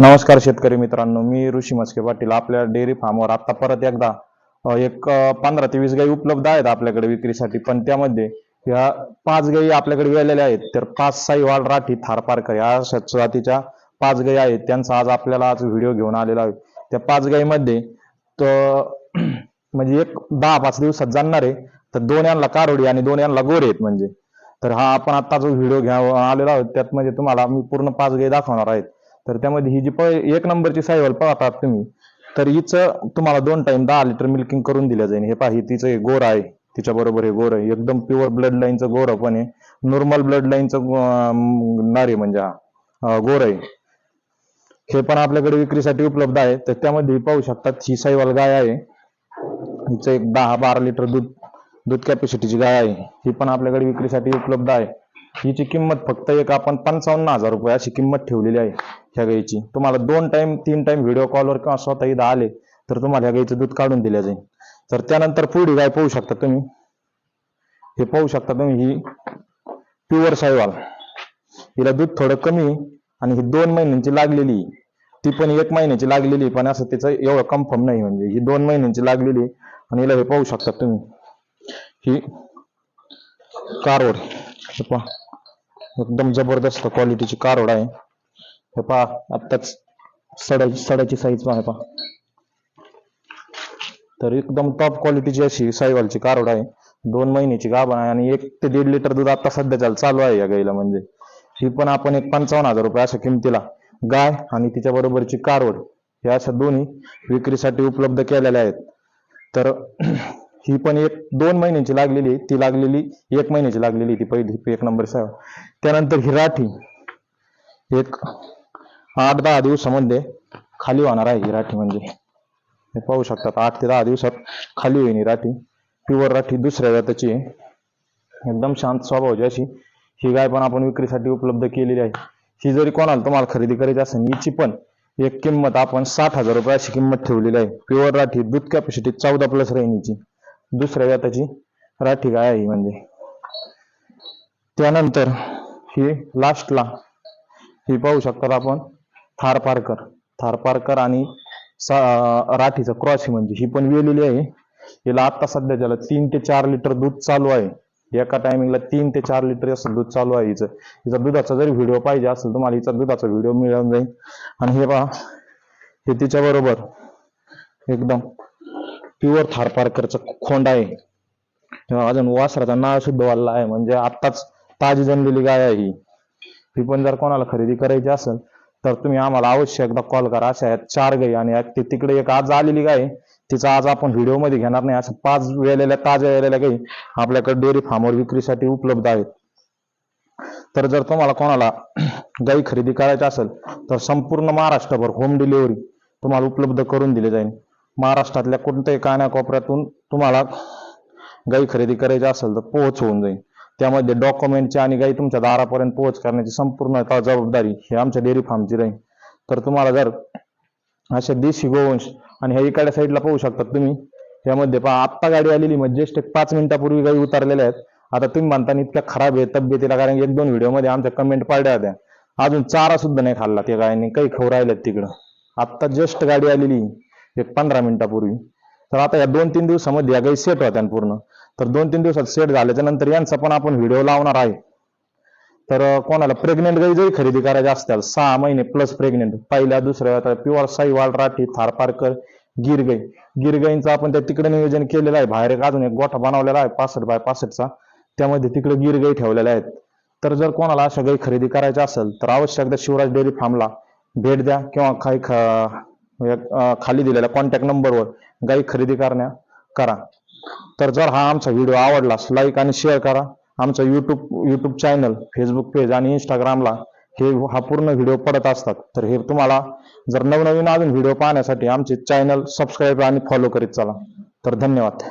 नमस्कार शेतकरी मित्रांनो मी ऋषी मस्के पाटील आपल्या डेअरी फार्मवर आता परत एकदा एक पंधरा ते वीस गाई उपलब्ध आहेत आपल्याकडे विक्रीसाठी पण त्यामध्ये ह्या पाच गाई आपल्याकडे वेळलेल्या आहेत. तर पाच साईवाल राठी थारपारकर या अशा जातीच्या पाच गाई आहेत. त्यांचा आज आपल्याला आज व्हिडिओ घेऊन आलेला आहे. त्या पाच गाईमध्ये तर म्हणजे एक दहा पाच दिवसात जाणार आहे. तर दोन यांना कारोडी आणि दोन यांना गोरे आहेत म्हणजे. तर हा आपण आता जो व्हिडिओ घ्या आलेला आहोत. त्यात म्हणजे तुम्हाला मी पूर्ण पाच गाई दाखवणार आहेत. तर त्यामध्ये ही जी प एक नंबरची सायवल पाहतात तुम्ही तर हिचं तुम्हाला दोन टाइम दहा लिटर मिल्किंग करून दिलं जाईल हे पाहि तिचं हे गोर आहे. तिच्या बरोबर हे गोर आहे. एकदम प्युअर ब्लड लाईनचं गोर पण आहे. नॉर्मल ब्लड लाईनचं नारी म्हणजे हा गोर आहे. हे पण आपल्याकडे विक्रीसाठी उपलब्ध आहे. तर त्यामध्ये पाहू शकतात ही साईवाल गाय आहे. हिचं एक दहा बारा लिटर दूध दूध कॅपॅसिटीची गाय आहे. ही पण आपल्याकडे विक्रीसाठी उपलब्ध आहे. हिची किंमत फक्त एक आपण पंचावन्न हजार रुपये अशी किंमत ठेवलेली आहे ह्या गाईची. तुम्हाला दोन टाइम तीन टाइम व्हिडिओ कॉलवर किंवा स्वतः इथं आले तर तुम्हाला ह्या गाईचं दूध काढून दिलं जाईल. तर त्यानंतर पुढी गाय पाहू शकता तुम्ही? हे पाहू शकता तुम्ही ही प्युअर साईवाल. हिला दूध थोडं कमी आणि ही दोन महिन्यांची लागलेली आहे. ती पण एक महिन्याची लागलेली आहे, पण असं तिचं एवढं कन्फर्म नाही म्हणजे. ही दोन महिन्यांची लागलेली आहे. आणि हिला हे पाहू शकता तुम्ही. ही कारवड पहा. एकदम जबरदस्त क्वालिटीची कारवड आहे. हे पहा आत्ताच सड्याची सड्याची साईज पहा हे पहा. तर एकदम टॉप क्वालिटीची अशी साईवालची कारवड आहे दोन महिन्याची गाभण आहे आणि एक ते दीड लिटर दूध आता सध्याच्या चालू आहे या गाईला म्हणजे. ही पण आपण एक पंचावन्न हजार रुपये अशा किमतीला गाय आणि तिच्या बरोबरची कारवड या अशा दोन्ही विक्रीसाठी उपलब्ध केलेल्या आहेत. तर ही पण एक दोन महिन्याची लागलेली आहे. ती लागलेली एक महिन्याची लागलेली आहे ती पहिली एक नंबर साहेब त्यानंतर ही राठी एक आठ दहा दिवसामध्ये खाली होणार आहे ही राठी म्हणजे. हे पाहू शकतात आठ ते दहा दिवसात खाली होईल ही राठी. प्युअर राठी दुसऱ्या जाताची आहे. एकदम शांत स्वभावाची अशी. ही गाय पण आपण विक्रीसाठी उपलब्ध केलेली आहे. ही जरी कोणाला तुम्हाला खरेदी करायची असेल हिची पण एक किंमत आपण साठ हजार रुपये अशी किंमत ठेवलेली आहे. प्युअर राठी दूध कॅपॅसिटी चौदा प्लस रेंजची दुसऱ्या जाताची राठी गाय आहे ही म्हणजे. त्यानंतर ही लास्टला ही पाहू शकतात आपण थार पारकर थार पारकर आणि राठीचं क्रॉस म्हणजे. ही पण वेलेली आहे. हिला आता सध्या त्याला तीन ते चार लिटर दूध चालू आहे. एका टायमिंगला तीन ते चार लिटर असं दूध चालू आहे हिचं. हिचा दुधाचा जरी व्हिडिओ पाहिजे असेल तुम्हाला हिचा दुधाचा व्हिडिओ मिळून जाईल. आणि हे पहा हे तिच्या बरोबर एकदम प्युअर थारपारकरचं खोंड आहे. किंवा अजून वासराचा नाळ सुद्धा वाढला आहे. म्हणजे आत्ताच ताजी जमलेली गाय आहे ही. ही पण जर कोणाला खरेदी करायची असेल तर तुम्ही आम्हाला अवश्य एकदा कॉल करा. अशा आहेत चार गाई आणि ती तिकडे एक आज आलेली गाय तिचा आज आपण व्हिडिओमध्ये घेणार नाही. असं पाच वेळेल्या ताज्या वेळेल्या गाई आपल्याकडे डेअरी फार्मवर विक्रीसाठी उपलब्ध आहेत. तर जर तुम्हाला कोणाला गाई खरेदी करायची असेल तर संपूर्ण महाराष्ट्रभर होम डिलिव्हरी तुम्हाला उपलब्ध करून दिली जाईल. महाराष्ट्रातल्या कोणत्याही कानाकोपऱ्यातून तुम्हाला गाई खरेदी करायची असेल तर पोहोच होऊन जाईल. त्यामध्ये डॉक्युमेंटची आणि गाई तुमच्या दारापर्यंत पोहोच करण्याची संपूर्ण जबाबदारी ही आमच्या डेअरी फार्मची राहील. तर तुम्हाला जर अशा देशी गोवंश आणि ह्या इकडच्या साईडला पाहू शकता तुम्ही यामध्ये पहा आत्ता गाडी आलेली म्हणजे जस्ट एक पाच मिनिटापूर्वी गाई उतरलेल्या आहेत. आता तुम्ही म्हणता इतक्या खराब आहे तब्येतीला कारण एक दोन व्हिडिओमध्ये आमच्या कमेंट पाडल्या होत्या. अजून चारा सुद्धा नाही खाल्ला त्या गायने काही खाऊ राहिल्यात तिकडं. आत्ता जस्ट गाडी आलेली. एक पंधरा मिनिटापूर्वी. तर आता या दोन तीन दिवसामध्ये या गाई सेट होत्या पूर्ण. तर दोन तीन दिवसात सेट झाल्याच्यानंतर यांचा पण आपण व्हिडिओ लावणार आहे. तर कोणाला प्रेग्नेंट गाई जरी खरेदी करायची असतील सहा महिने प्लस प्रेग्नेंट पहिल्या दुसऱ्या आता प्युअर साईवाल राठी थारपारकर गिरगाई गिरगाईंचं आपण त्या तिकडे नियोजन केलेलं आहे. बाहेर एक अजून एक गोठा बनवलेला आहे पासष्ट बाय पासष्टचा. त्यामध्ये तिकडे गिरगाई ठेवलेल्या आहेत. तर जर कोणाला अशा गाई खरेदी करायच्या असेल तर आवश्यक त्या शिवराज डेअरी फार्मला भेट द्या किंवा काही म्हणजे, या खाली दिलेल्या कॉन्टॅक्ट नंबरवर गाई खरेदी करण्या करा. तर जर हा आमचा व्हिडिओ आवडलास लाईक आणि शेअर करा. आमचं YouTube YouTube channel Facebook page आणि इंस्टाग्रामला हे हा पूर्ण व्हिडिओ पडत असतात. तर हे तुम्हाला जर नवनवीन अजून व्हिडिओ पाहण्यासाठी आमचे चॅनल सबस्क्राईब आणि फॉलो करीत चला. तर धन्यवाद.